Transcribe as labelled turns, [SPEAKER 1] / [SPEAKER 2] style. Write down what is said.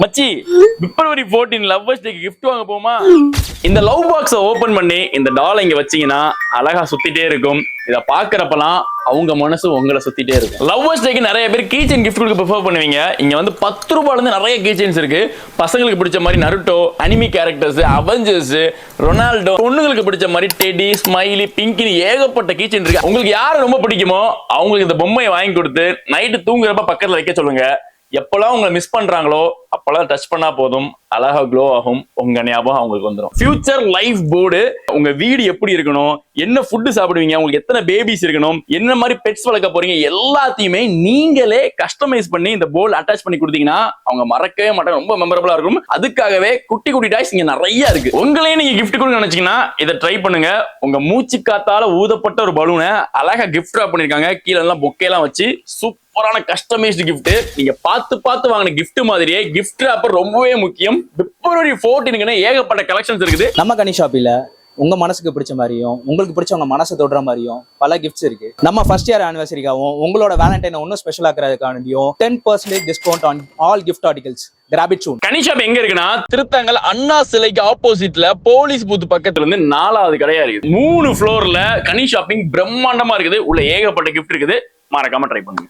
[SPEAKER 1] மச்சி பிப்ரவரி 14 லவ்வர்ஸ் டேக்கு கிஃப்ட் வாங்க போமா? இந்த லவ் பாக்ஸை ஓபன் பண்ணி இந்த டால் இங்க வச்சீங்கன்னா அழகா சுத்திட்டே இருக்கும். இத பாக்குறப்பலாம் அவங்க மனசு உங்களை சுத்திட்டே இருக்கும். லவ்வர்ஸ் டேக்கு நிறைய பேர் கீச்சன் கிஃப்ட் கொடுக்க ப்ரிஃபர் பண்ணுவீங்க. இங்க வந்து பத்து ரூபாயில இருந்து நிறைய கீச்சன்ஸ் இருக்கு. பசங்களுக்கு பிடிச்ச மாதிரி Naruto anime characters Avengers Ronaldo பொண்ணுங்களுக்கு பிடிச்ச மாதிரி டெடி ஸ்மைலி பிங்கினி ஏகப்பட்ட கீச்சன் இருக்கு. உங்களுக்கு யாரை ரொம்ப பிடிக்குமோ அவங்களுக்கு இந்த பொம்மையை வாங்கி கொடுத்து நைட்டு தூங்குறப்ப பக்கத்துல வைக்க சொல்லுங்க. எப்பெல்லாம் உங்களை மிஸ் பண்றாங்களோ அப்பெல்லாம் டச் பண்ணா போதும் அழகா க்ளோ ஆகும் உங்க ஞாபகம் அவங்களுக்கு வந்துடும் ஃபியூச்சர் லைஃப் போர்டு உங்க வீடு எப்படி இருக்கணும் என்ன ஃபுட்டு சாப்பிடுவீங்க உங்களுக்கு எத்தனை பேபிஸ் இருக்கணும் என்ன மாதிரி பெட்ஸ் வளர்க்க போறீங்க எல்லாத்தையுமே நீங்களே கஸ்டமைஸ் பண்ணி இந்த போர்டு அட்டாச் பண்ணி கொடுத்தீங்கன்னா அவங்க மறக்கவே மாட்டாங்க ரொம்ப மெமரபிளா இருக்கும். அதுக்காகவே குட்டி குட்டி டாய்ஸ் இங்க நிறைய இருக்கு. உங்களே நீங்க கிஃப்ட் கொடுங்க நினைச்சீங்கன்னா இதை ட்ரை பண்ணுங்க. உங்க மூச்சு காத்தால ஊதப்பட்ட ஒரு பலூனை அழகா கிஃப்ட் ட்ராப் பண்ணிருக்காங்க. கீழே எல்லாம் பொக்கையெல்லாம் வச்சு சூப்பரான கஸ்டமைஸ்டு கிஃப்ட் நீங்க பார்த்து பார்த்து வாங்கின கிஃப்ட் மாதிரியே கிஃப்ட் gift wrapper ரொம்பவே முக்கியம். பிப்ரவரி 14 ஏகப்பட்ட கலெக்ஷன்ஸ் இருக்குது.
[SPEAKER 2] நம்ம கனி ஷாப்பில் உங்க மனசுக்கு பிடிச்ச மாதிரியும் உங்களுக்கு பிடிச்சவங்க மனசை தொடுற மாதிரியும் பல கிஃப்ட்ஸ் இருக்கு. நம்ம ஃபர்ஸ்ட் இயர் ஆனிவர்சரிக்காகவும் உங்களோட வேலண்டைனை இன்னும் special ஆக்குறதுக்காண்டியும் ten percentage discount on all gift articles grab it soon
[SPEAKER 1] Kani shop எங்க இருக்குன்னா திருத்தங்கல் அண்ணா சிலைக்கு ஆப்போசிட்ல போலீஸ் பூத் பக்கத்துல இருந்து நாலாவது கடையா இருக்குது. மூணு ஃப்ளோர்ல கனி ஷாப்பிங் பிரம்மாண்டமா இருக்குது. உள்ள ஏகப்பட்ட gift இருக்குது. மறக்காம ட்ரை பண்ணுங்க.